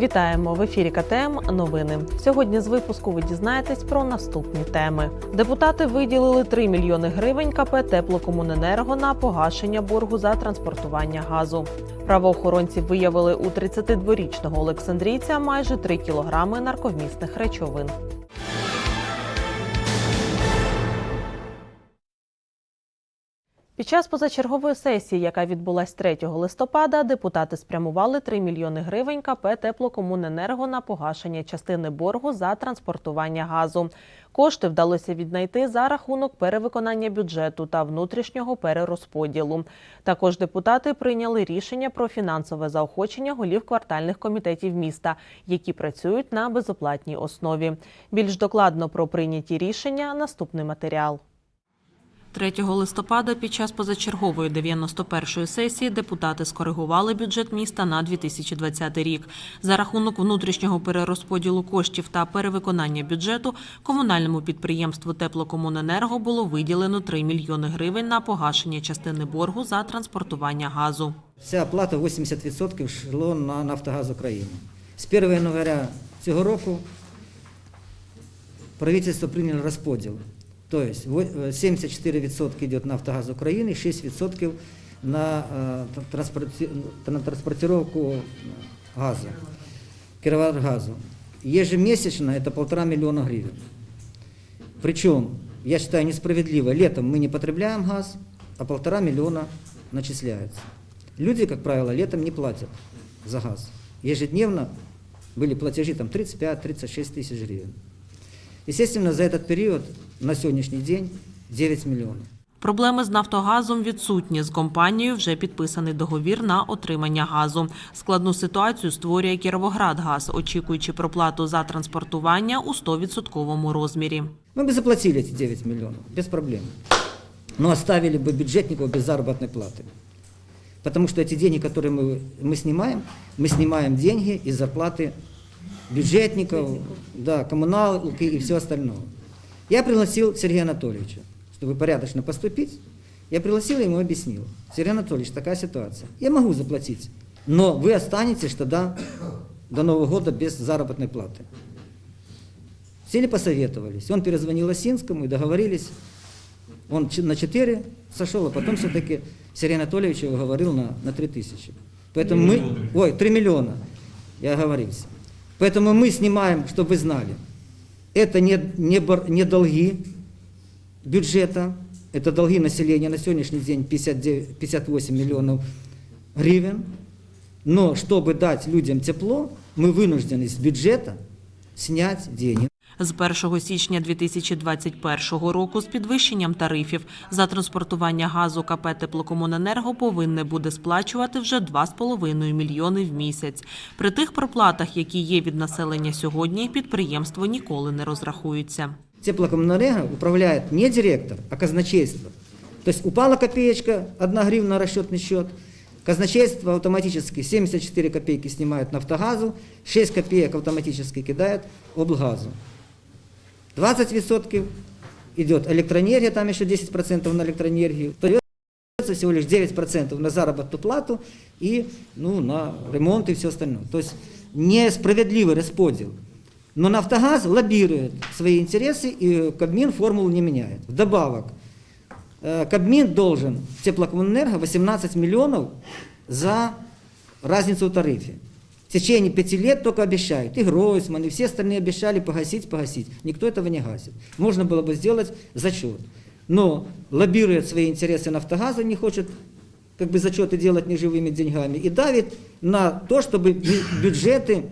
Вітаємо в ефірі КТМ. Новини. Сьогодні з випуску ви дізнаєтесь про наступні теми. Депутати виділили 3 мільйони гривень КП Теплокомуненерго на погашення боргу за транспортування газу. Правоохоронці виявили у 32-річного Олександрійця майже 3 кілограми нарковмісних речовин. Під час позачергової сесії, яка відбулась 3 листопада, депутати спрямували 3 мільйони гривень КП Теплокомуненерго на погашення частини боргу за транспортування газу. Кошти вдалося віднайти за рахунок перевиконання бюджету та внутрішнього перерозподілу. Також депутати прийняли рішення про фінансове заохочення голів квартальних комітетів міста, які працюють на безоплатній основі. Більш докладно про прийняті рішення наступний матеріал. 3 листопада під час позачергової 91-ї сесії депутати скоригували бюджет міста на 2020 рік. За рахунок внутрішнього перерозподілу коштів та перевиконання бюджету комунальному підприємству Теплокомуненерго було виділено 3 мільйони гривень на погашення частини боргу за транспортування газу. Вся оплата 80% йшло на Нафтогаз України. З 1 января цього року правительство прийняло розподіл. Тобто во- е, 74% йде на Нафтогаз України, 6% на, транспортировку газу, Кировоградгазу. Ежемесячно это полтора миллиона гривен. Причем, я считаю несправедливо, летом мы не потребляем газ, а полтора миллиона начисляется. Люди, как правило, летом не платят за газ. Ежедневно были платежи там 35-36 тысяч гривен. Естественно, за этот период на сегодняшний день 9 миллионов. Проблеми з Нафтогазом відсутні. З компанією вже підписаний договір на отримання газу. Складну ситуацію створює Кіровоградгаз, очікуючи проплату за транспортування у 100% розмірі. Мы бы заплатили эти 9 миллионов, без проблем. Но оставили бы бюджетников без заработной платы. Потому что эти деньги, которые мы, мы снимаем, мы снимаем деньги из зарплаты бюджетников, да, коммуналки и все остальное. Я пригласил Сергея Анатольевича, чтобы порядочно поступить. Я пригласил ему и объяснил. Сергей Анатольевич, такая ситуация. Я могу заплатить, но вы останетесь тогда до Нового года без заработной платы. Сели посоветовались. Он перезвонил Осинскому и договорились. Он ч- на 4 сошел, а потом все-таки Сергей Анатольевич его говорил на, на 3 тысячи. Поэтому мы... Ой, 3 миллиона. Я оговорился. Поэтому мы снимаем, чтобы вы знали. Это не, не, бор- не долги бюджета, это долги населения на сегодняшний день 59, 58 миллионов гривен. Но чтобы дать людям тепло, мы вынуждены с бюджета снять деньги. З 1 січня 2021 року з підвищенням тарифів за транспортування газу КП Теплокомуненерго повинне буде сплачувати вже 2,5 мільйони в місяць. При тих проплатах, які є від населення сьогодні, підприємство ніколи не розрахується. Теплокоммунэнерго управляет не директор, а казначейство. То есть упала копеечка, 1 гривна на расчетный счет, казначейство автоматически 74 копейки снимает нафтогазу, 6 копеек автоматически кидает облгазу. 20% идет электроэнергия, там еще 10% на электроэнергию. Остается всего лишь 9% на заработную плату и ну, на ремонт и все остальное. То есть несправедливый расподел. Но «Нафтогаз» лоббирует свои интересы, и Кабмин формулу не меняет. Вдобавок, Кабмин должен теплокоммунэнерго 18 миллионов за разницу в тарифе. В течение пяти лет только обещают. И Гройсман, и все остальные обещали погасить, погасить. Никто этого не гасит. Можно было бы сделать зачет. Но лоббирует свои интересы «Нафтогаза», не хочет как бы зачеты делать неживыми деньгами и давит на то, чтобы бю- бюджеты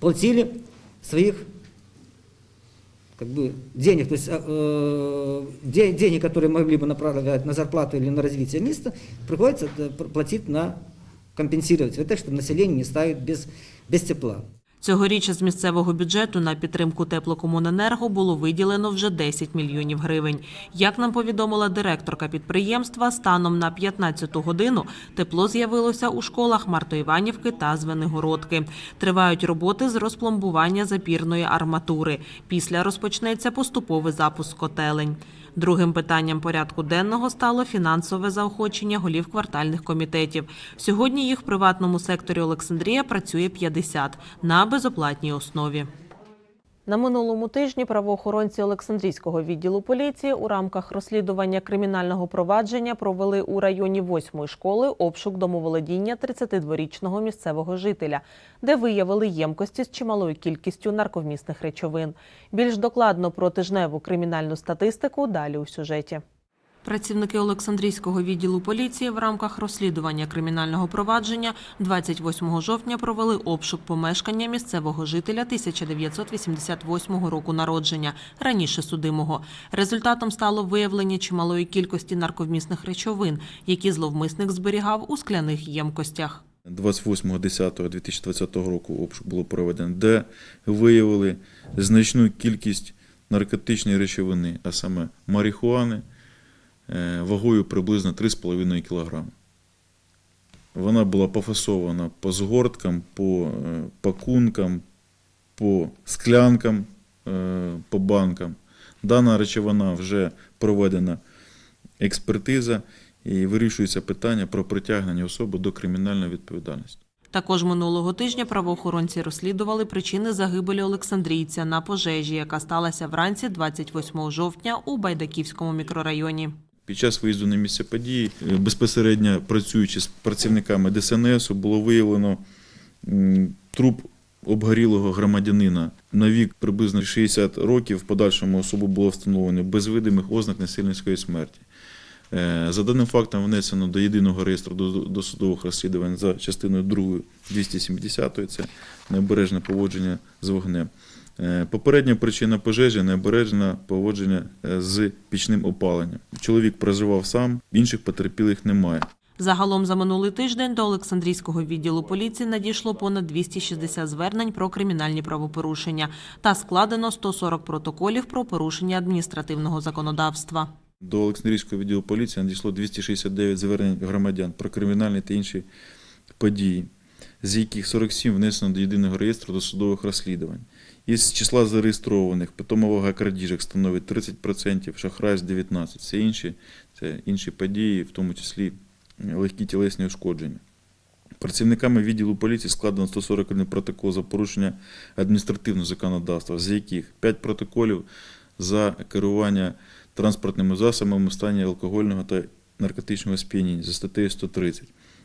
платили своих как бы, денег, то есть э, э, де- денег, которые могли бы направлять на зарплату или на развитие места, приходится э, платить на компенсировать это, чтобы население не ставит без, без тепла. Цьогоріч з місцевого бюджету на підтримку теплокомуненерго було виділено вже 10 мільйонів гривень. Як нам повідомила директорка підприємства, станом на 15-ту годину тепло з'явилося у школах Мартоїванівки та Звенигородки. Тривають роботи з розпломбування запірної арматури. Після розпочнеться поступовий запуск котелень. Другим питанням порядку денного стало фінансове заохочення голів квартальних комітетів. Сьогодні їх в приватному секторі Олександрія працює 50 на безоплатній основі. На минулому тижні правоохоронці Олександрійського відділу поліції у рамках розслідування кримінального провадження провели у районі 8-ї школи обшук домоволодіння 32-річного місцевого жителя, де виявили ємкості з чималою кількістю нарковмісних речовин. Більш докладно про тижневу кримінальну статистику далі у сюжеті. Працівники Олександрійського відділу поліції в рамках розслідування кримінального провадження 28 жовтня провели обшук помешкання місцевого жителя 1988 року народження, раніше судимого. Результатом стало виявлення чималої кількості нарковмісних речовин, які зловмисник зберігав у скляних ємкостях. 28.10.2020 року обшук було проведено, де виявили значну кількість наркотичної речовини, а саме марихуани, вагою приблизно 3,5 кг. Вона була пофасована по згорткам, по е, пакункам, по склянкам, е, по банкам. Дана речовина вже проведена експертиза і вирішується питання про притягнення особи до кримінальної відповідальності. Також минулого тижня правоохоронці розслідували причини загибелі Олександрійця на пожежі, яка сталася вранці 28 жовтня у Байдаківському мікрорайоні. Під час виїзду на місце події, е, безпосередньо працюючи з працівниками ДСНС, було виявлено труп обгорілого громадянина на вік приблизно 60 років. В подальшому особу було встановлено без видимих ознак насильницької смерті. Е, За даним фактом внесено до єдиного реєстру до- досудових розслідувань за частиною 2 270 це необережне поводження з вогнем. Е, Попередня причина пожежі необережне поводження е, з пічним опаленням. Чоловік проживав сам, інших потерпілих немає. Загалом за минулий тиждень до Олександрійського відділу поліції надійшло понад 260 звернень про кримінальні правопорушення та складено 140 протоколів про порушення адміністративного законодавства. До Олександрійського відділу поліції надійшло 269 звернень громадян про кримінальні та інші події, з яких 47 внесено до єдиного реєстру досудових розслідувань. Із числа зареєстрованих питома вага крадіжок становить 30%, шахрайств 19%. Це інші, це інші події, в тому числі легкі тілесні ушкодження. Працівниками відділу поліції складено 141 протокол за порушення адміністративного законодавства, з яких 5 протоколів за керування транспортними засобами в стані алкогольного та наркотичного сп'яніння за статтею 130.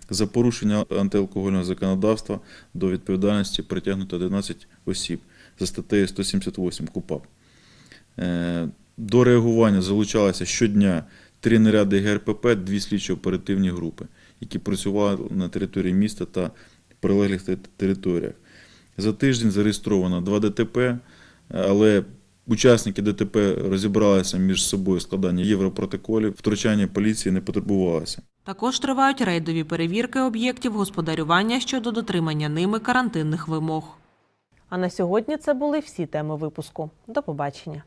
За порушення антиалкогольного законодавства до відповідальності притягнуто 11 осіб за статтею 178 КУПАП. Е, До реагування залучалися щодня три наряди ГРПП, дві слідчо-оперативні групи, які працювали на території міста та прилеглих територіях. За тиждень зареєстровано два ДТП, але учасники ДТП розібралися між собою складання європротоколів, втручання поліції не потребувалося. Також тривають рейдові перевірки об'єктів господарювання щодо дотримання ними карантинних вимог. А на сьогодні це були всі теми випуску. До побачення.